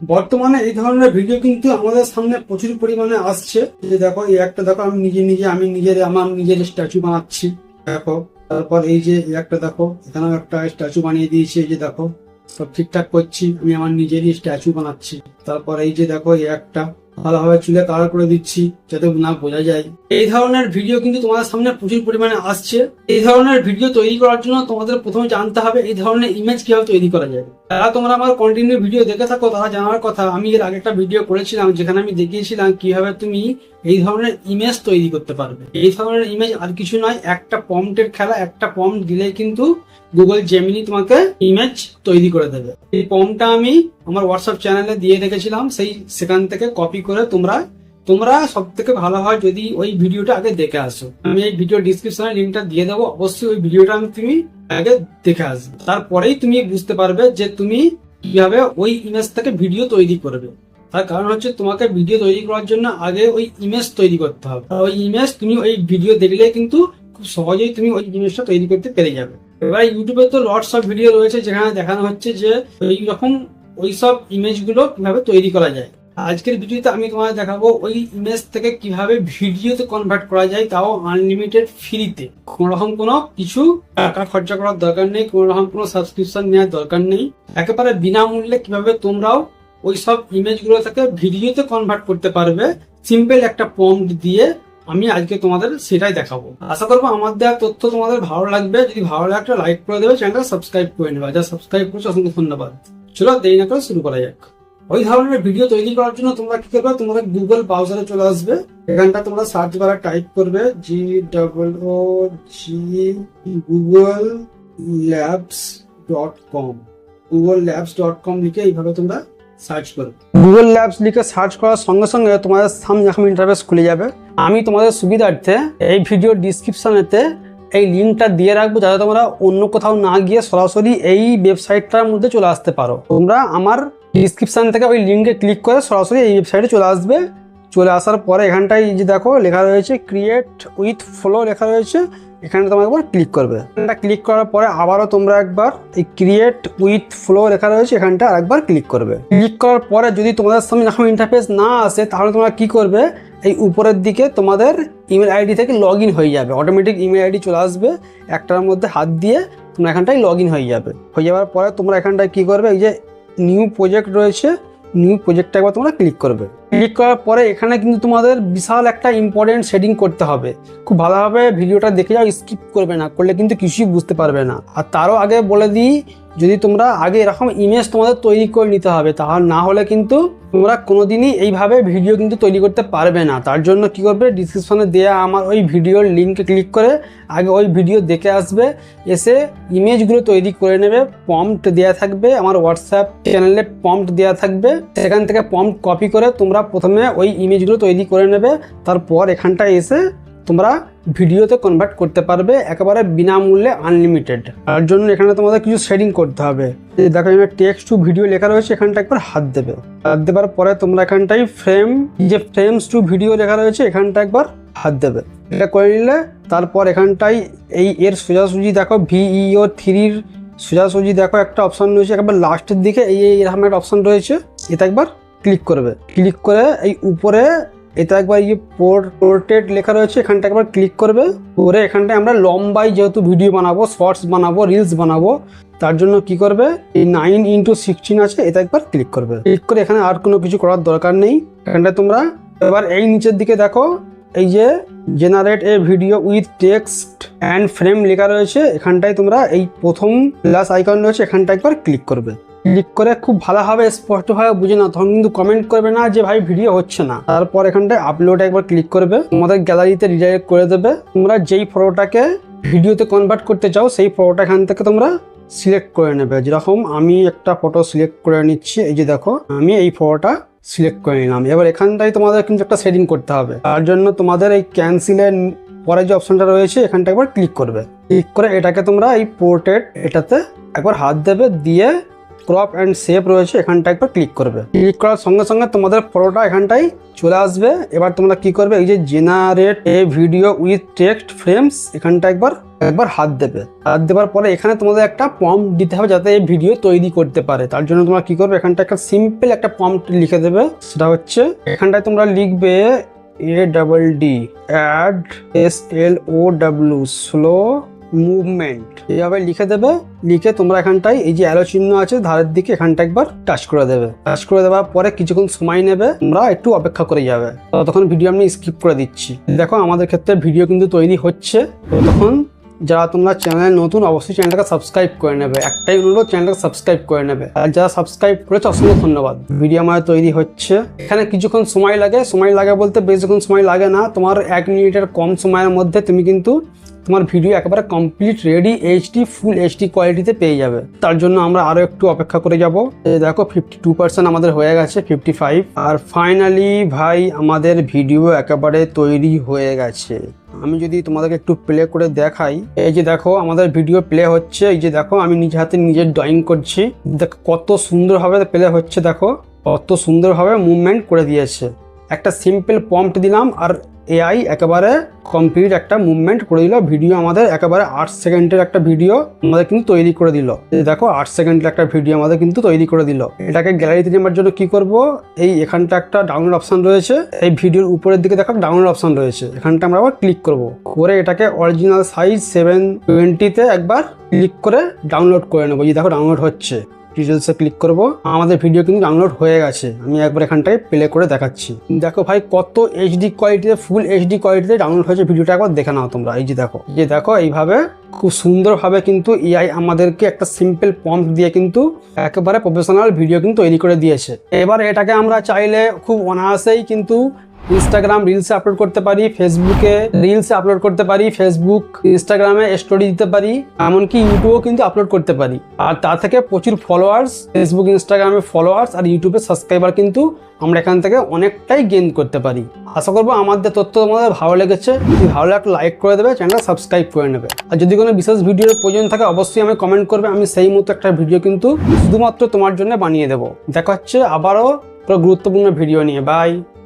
বর্তমানে এই ধরনের ভিডিও কিন্তু আমাদের সামনে প্রচুর পরিমাণে আসছে। যে দেখো, এই একটা দেখো, আমি নিজে নিজে, আমি নিজের, আমার নিজের স্ট্যাচু বানাচ্ছি। দেখো, তারপর এই যে একটা দেখো, এখানেও একটা স্ট্যাচু বানিয়ে দিয়েছি, এই যে দেখো, সব ঠিকঠাক করছি, আমি আমার নিজেরই স্ট্যাচু বানাচ্ছি। তারপর এই যে দেখো, এই একটা, ভালোভাবে চুলে কালার করে দিচ্ছি, যাতে না বোঝা যায়। এই ধরনের ভিডিও কিন্তু তোমাদের সামনে প্রচুর পরিমাণে আসছে। এই ধরনের ভিডিও তৈরি করার জন্য তোমাদের প্রথমে জানতে হবে, এই ধরনের ইমেজ কীভাবে তৈরি করা যায়। যারা তোমরা আমার কন্টিনিউ ভিডিও দেখে থাকো, তারা জানার কথা। আমি এর আগে একটা ভিডিও করেছিলাম, যেখানে আমি দেখিয়েছিলাম কীভাবে তুমি এই ধরনের ইমেজ তৈরি করতে পারবে। এই ধরনের ইমেজ আর কিছু নয়, একটা পম্পটের খেলা, একটা পম্প দিলে কিন্তু গুগল জেমিনি তোমাকে ইমেজ তৈরি করে দেবে। এই পম্পটা আমি আমার হোয়াটসঅ্যাপ চ্যানেলে দিয়ে রেখেছিলাম, সেই সেখান থেকে কপি করে তোমরা তোমরা সব থেকে ভালো হয় যদি ওই ভিডিওটা আগে দেখে আসো। আমি এই ভিডিও ডিসক্রিপশনে লিঙ্কটা দিয়ে দেবো। অবশ্যই ওই ভিডিওটা আমি তুমি আগে দেখে আসবে। তারপরেই তুমি বুঝতে পারবে যে তুমি কীভাবে ওই ইমেজ থেকে ভিডিও তৈরি করবে। তার কারণ হচ্ছে তোমাকে ভিডিও তৈরি করার জন্য আগে ওই ইমেজ তৈরি করতে হবে। ওই ইমেজ তুমি ওই ভিডিও দেখলে কিন্তু খুব সহজেই তুমি ওই ইমেজটা তৈরি করতে পেরে যাবে। এবার ইউটিউবে তো লটস অফ ভিডিও রয়েছে যেখানে দেখানো হচ্ছে যে ওই রকম ওই সব ইমেজগুলো কীভাবে তৈরি করা যায়। আজকের ভিডিওতে আমি তোমাদের দেখাবো ওই ইমেজ থেকে কীভাবে ভিডিওতে কনভার্ট করা যায় তাও আনলিমিটেড ফ্রিতে কোনো রকম কোনো কিছু টাকা খরচা করার দরকার নেই কোনো রকম কোনো সাবস্ক্রিপশন নেওয়ার দরকার নেই। একেবারে বিনামূল্যে কীভাবে তোমরাও ওই সব ইমেজগুলো থেকে ভিডিওতে কনভার্ট করতে পারবে সিম্পল একটা পম্প দিয়ে আমি আজকে তোমাদের সেটাই দেখাবো। আশা করব আমার দেওয়া তথ্য তোমাদের ভালো লাগবে, যদি ভালো লাগে একটা লাইক করে দেবে, চ্যানেলটা সাবস্ক্রাইব করে নেবে। যা সাবস্ক্রাইব করছ, অসংখ্য ধন্যবাদ। চলো দেরি না করে শুরু করা যাক। ওই ধরনের ভিডিও তৈরি করার জন্য তোমরা কি করবে? তোমরা গুগল ব্রাউজারে চলে আসবে। এখানটা তোমরা সার্চ বারে টাইপ করবে G double O G Google labs dot com Google labs dot com লিখে এইভাবে তোমরা সার্চ করবে। গুগল ল্যাবস লিখে সার্চ করার সঙ্গে সঙ্গে তোমাদের সামনে এখন ইন্টারফেস খুলে যাবে। আমি তোমাদের সুবিধার্থে এই ভিডিও ডিসক্রিপশনেতে এই লিঙ্কটা দিয়ে রাখব যাতে তোমরা অন্য কোথাও না গিয়ে সরাসরি এই ওয়েবসাইটটার মধ্যে চলে আসতে পারো। তোমরা আমার ডিসক্রিপশন থেকে ওই লিঙ্কে ক্লিক করে সরাসরি এই ওয়েবসাইটে চলে আসবে। চলে আসার পরে এখানটায় যে দেখো লেখা রয়েছে ক্রিয়েট উইথ ফ্লো লেখা রয়েছে। এখানে তোমরা একবার ক্লিক করবে। এটা ক্লিক করার পরে আবারও তোমরা একবার এই ক্রিয়েট উইথ ফ্লো লেখা রয়েছে, এখানটা আরেকবার ক্লিক করবে। ক্লিক করার পরে যদি তোমাদের সামনে এখন ইন্টারফেস না আসে, তাহলে তোমরা কি করবে? এই উপরের দিকে তোমাদের ইমেল আইডি থেকে লগ হয়ে যাবে। অটোমেটিক ইমেল আইডি চলে আসবে। একটার মধ্যে হাত দিয়ে তোমরা এখানটায় লগ হয়ে যাবে। হয়ে যাওয়ার পরে তোমরা এখানটায় কি করবে? এই যে নিউ প্রজেক্ট রয়েছে নিউ প্রজেক্টটা একবার তোমরা ক্লিক করবে। ক্লিক করার পরে এখানে কিন্তু তোমাদের বিশাল একটা ইম্পর্টেন্ট সেটিং করতে হবে। খুব ভালোভাবে ভিডিওটা দেখে যাও স্কিপ করবে না, করলে কিন্তু কিছুই বুঝতে পারবে না। আর তারও আগে বলে দিই, যদি তোমরা আগে এরকম ইমেজ তোমাদের তৈরি করে নিতে হবে, তাহলে না হলে কিন্তু তোমরা কোনোদিনই এইভাবে ভিডিও কিন্তু তৈরি করতে পারবে না। তার জন্য কি করবে ডিসক্রিপশনে দেওয়া আমার ওই ভিডিওর লিঙ্কে ক্লিক করে আগে ওই ভিডিও দেখে আসবে, এসে ইমেজগুলো তৈরি করে নেবে পম্পট দেওয়া থাকবে, আমার হোয়াটসঅ্যাপ চ্যানেলে পম্পট দেওয়া থাকবে, সেখান থেকে পম্পট কপি করে তোমরা প্রথমে ওই ইমেজগুলো তৈরি করে নেবে, তারপর এখানটায় এসে তোমরা ভিডিওতে কনভার্ট করতে পারবে, একেবারে বিনামূল্যে আনলিমিটেড তার জন্য এখানে তোমাদের কিছু শেডিং করতে হবে। দেখো, এখানে টেক্সট টু ভিডিও লেখা রয়েছে, এখানটা একবার হাত দেবে। হাত দেবার পরে তোমরা এখানটায় ফ্রেম যে ফ্রেমস টু ভিডিও লেখা রয়েছে, এখানটা একবার হাত দেবে। এটা করে নিলে তারপর এখানটায় এই এর সোজাসুজি দেখো ভিইও থ্রির সোজাসুজি দেখো, একটা অপশন রয়েছে, একবার লাস্টের দিকে, এই এরকম একটা অপশন রয়েছে, এটা একবার ক্লিক করবে। ক্লিক করে এই উপরে এটা একবার ইয়ে পোর্ট্রেট লেখা রয়েছে এখানটা একবার ক্লিক করবে। করে এখানটায় আমরা লম্বাই যেহেতু ভিডিও বানাবো শর্টস বানাবো রিলস বানাবো, তার জন্য কি করবে? এই নাইন ইন্টু সিক্সটিন আছে, এটা একবার ক্লিক করবে। ক্লিক করে এখানে আর কোনো কিছু করার দরকার নেই। এখানটায় তোমরা এবার এই নিচের দিকে দেখো, এই যে generate a video with text and frame লেখা রয়েছে, এখানটায় তোমরা এই প্রথম প্লাস আইকন রয়েছে এখানটা একবার ক্লিক করবে। ক্লিক করে খুব ভালোভাবে স্পষ্টভাবে বুঝে না তখন কিন্তু কমেন্ট করবে না যে, ভাই ভিডিও হচ্ছে না। তারপর এখানটায় আপলোড একবার ক্লিক করবে। তোমাদের গ্যালারিতে রিডাইরেক্ট করে দেবে। তোমরা যেই ফটোটাকে ভিডিওতে কনভার্ট করতে চাও, সেই ফটোটা এখান থেকে তোমরা সিলেক্ট করে নেবে। যেরকম আমি একটা ফটো সিলেক্ট করে নিচ্ছি, এই যে দেখো, আমি এই ফটোটা সিলেক্ট করে নিলাম। এবার এখানটায় তোমাদের কিন্তু একটা সেটিং করতে হবে। তার জন্য তোমাদের এই ক্যান্সেলের পরে যে অপশনটা রয়েছে এখানটা একবার ক্লিক করবে। ক্লিক করে এটাকে তোমরা এই পোর্ট্রেট এটাতে একবার হাত দেবে, দিয়ে ক্রপ অ্যান্ড সেভ রয়েছে এখানটা একবার ক্লিক করবে। ক্লিক করার সঙ্গে সঙ্গে তোমাদের ফটোটা এখানটাই চলে আসবে। এবার তোমরা কি করবে, এই যে generate a video with text frames এখানটা একবার একবার হাত দেবে। হাত দেওয়ার পরে এখানে তোমাদের একটা পম্প দিতে হবে যাতে এই ভিডিও তৈরি করতে পারে। তার জন্য তোমরা কি করবে এখানটা একটা সিম্পল একটা পম্প লিখে দেবে। সেটা হচ্ছে, এখানটায় তোমরা লিখবে A double D add S L O W slow movement এইভাবে লিখে দেবে, লিখে তোমরা এখানটায় এই যে অ্যারো চিহ্ন আছে, ধারের দিকে এখানটা একবার টাচ করে দেবে। টাচ করে দেওয়ার পরে কিছুক্ষণ সময় নেবে, তোমরা একটু অপেক্ষা করে যাবে। তখন ভিডিও আমি স্কিপ করে দিচ্ছি। দেখো, আমাদের ক্ষেত্রে ভিডিও কিন্তু তৈরি হচ্ছে। তখন যারা তোমরা চ্যানেল নতুন, অবশ্যই চ্যানেলটাকে সাবস্ক্রাইব করে নেবে। একটাই অনুরোধ চ্যানেলটাকে সাবস্ক্রাইব করে নেবে। আর যারা সাবস্ক্রাইব করেছে, অসংখ্য ধন্যবাদ। ভিডিও আমার তৈরি হচ্ছে। এখানে কিছুক্ষণ সময় লাগে। সময় লাগে বলতে বেশিক্ষণ সময় লাগে না। তোমার এক মিনিটের কম সময়ের মধ্যে তুমি কিন্তু তোমার ভিডিও একেবারে complete ready HD full HD কোয়ালিটিতে পেয়ে যাবে। তার জন্য আমরা আরও একটু অপেক্ষা করে যাব। দেখো ফিফটি টু পার্সেন্ট আমাদের হয়ে গেছে ফিফটি ফাইভ আর ফাইনালি ভাই, আমাদের ভিডিও একেবারে তৈরি হয়ে গেছে। আমি যদি তোমাদেরকে একটু প্লে করে দেখাই। এই যে দেখো, আমাদের ভিডিও প্লে হচ্ছে। এই যে দেখো, আমি নিজে হাতে নিজের ড্রয়িং করছি। দেখো, কত সুন্দরভাবে প্লে হচ্ছে, দেখো। কত সুন্দরভাবে মুভমেন্ট করে দিয়েছে। একটা সিম্পল পম্পট দিলাম, আর এআই একেবারে কমপ্লিট একটা মুভমেন্ট করে দিল। ভিডিও আমাদের একেবারে আট সেকেন্ডের একটা ভিডিও আমাদের কিন্তু তৈরি করে দিল। দেখো, আট সেকেন্ডের একটা ভিডিও আমাদের কিন্তু তৈরি করে দিল। এটাকে গ্যালারিতে নেওয়ার জন্য কি করব? এই এখানটা একটা ডাউনলোড অপশন রয়েছে। এই ভিডিওর উপরের দিকে দেখো ডাউনলোড অপশন রয়েছে। এখানটা আমরা আবার ক্লিক করব। করে এটাকে অরিজিনাল সাইজ সেভেন টোয়েন্টিতে একবার ক্লিক করে ডাউনলোড করে নেব। এই দেখো ডাউনলোড হচ্ছে। ডিটেলসে ক্লিক করব। আমাদের ভিডিও কিন্তু ডাউনলোড হয়ে গেছে। আমি একবার এখানটায় প্লে করে দেখাচ্ছি। দেখো ভাই, কত এইচডি কোয়ালিটিতে ফুল এইচডি কোয়ালিটিতে ডাউনলোড হয়েছে ভিডিওটা একবার দেখে নাও তোমরা। এই যে দেখো যে দেখো, এইভাবে খুব সুন্দরভাবে কিন্তু এআই আমাদেরকে একটা সিম্পল পম্প দিয়ে কিন্তু একেবারে প্রফেশনাল ভিডিও কিন্তু তৈরি করে দিয়েছে। এবার এটাকে আমরা চাইলে খুব অনায়াসেই কিন্তু ইনস্টাগ্রাম রিলসে আপলোড করতে পারি ফেসবুকে রিলসে আপলোড করতে পারি ফেসবুক ইনস্টাগ্রামে স্টোরি দিতে পারি, এমনকি ইউটিউবেও কিন্তু আপলোড করতে পারি। আর তা থেকে প্রচুর ফলোয়ার্স ফেসবুক ইনস্টাগ্রামে ফলোয়ার্স আর ইউটিউবে সাবস্ক্রাইবার কিন্তু আমরা এখান থেকে অনেকটাই গেইন করতে পারি। আশা করব আমাদের তথ্য তোমাদের ভালো লেগেছে। যদি ভালো লাগলে লাইক করে দেবে চ্যানেলটা সাবস্ক্রাইব করে নেবে। আর যদি কোনো বিশেষ ভিডিওর প্রয়োজন থাকে, অবশ্যই আমি কমেন্ট করবে। আমি সেই মতো একটা ভিডিও কিন্তু শুধুমাত্র তোমার জন্য বানিয়ে দেবো। দেখা হচ্ছে আবারও পুরো গুরুত্বপূর্ণ ভিডিও নিয়ে। বাই